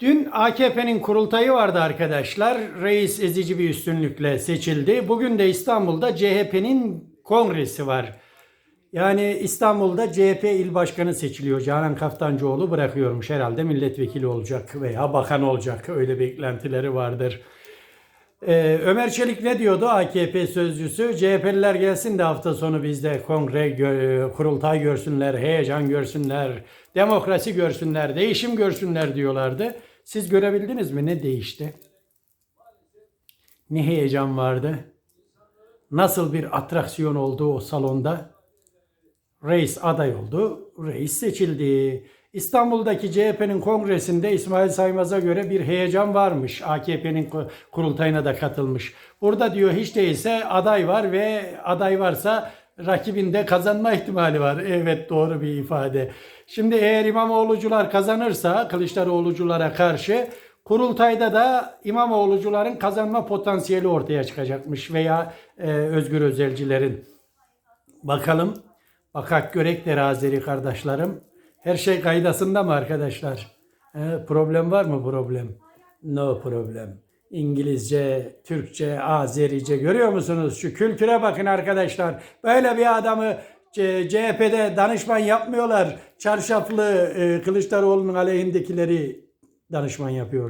Dün AKP'nin kurultayı vardı arkadaşlar. Reis ezici bir üstünlükle seçildi. Bugün de İstanbul'da CHP'nin kongresi var. Yani İstanbul'da CHP il başkanı seçiliyor. Canan Kaftancıoğlu bırakıyormuş herhalde milletvekili olacak veya bakan olacak. Öyle beklentileri vardır. Ee, Ömer Çelik ne diyordu AKP sözcüsü? CHP'liler gelsin de hafta sonu bizde kongre, gö- kurultay görsünler, heyecan görsünler, demokrasi görsünler, değişim görsünler diyorlardı. Siz görebildiniz mi? Ne değişti? Ne heyecan vardı? Nasıl bir atraksiyon oldu o salonda? Reis aday oldu, reis seçildi. İstanbul'daki CHP'nin kongresinde İsmail Saymaz'a göre bir heyecan varmış. AKP'nin ku- kurultayına da katılmış. Burada diyor hiç değilse aday var ve aday varsa rakibinde kazanma ihtimali var. Evet doğru bir ifade. Şimdi eğer İmamoğlucular kazanırsa Kılıçdaroğluculara karşı kurultayda da İmamoğlucuların kazanma potansiyeli ortaya çıkacakmış veya e, Özgür Özelcilerin. Bakalım. Bakak görek terazeri kardeşlerim. Her şey kaydasında mı arkadaşlar? He, problem var mı problem? No problem. İngilizce, Türkçe, Azerice görüyor musunuz? Şu kültüre bakın arkadaşlar. Böyle bir adamı CHP'de danışman yapmıyorlar. Çarşaflı e, Kılıçdaroğlu'nun aleyhindekileri danışman yapıyor.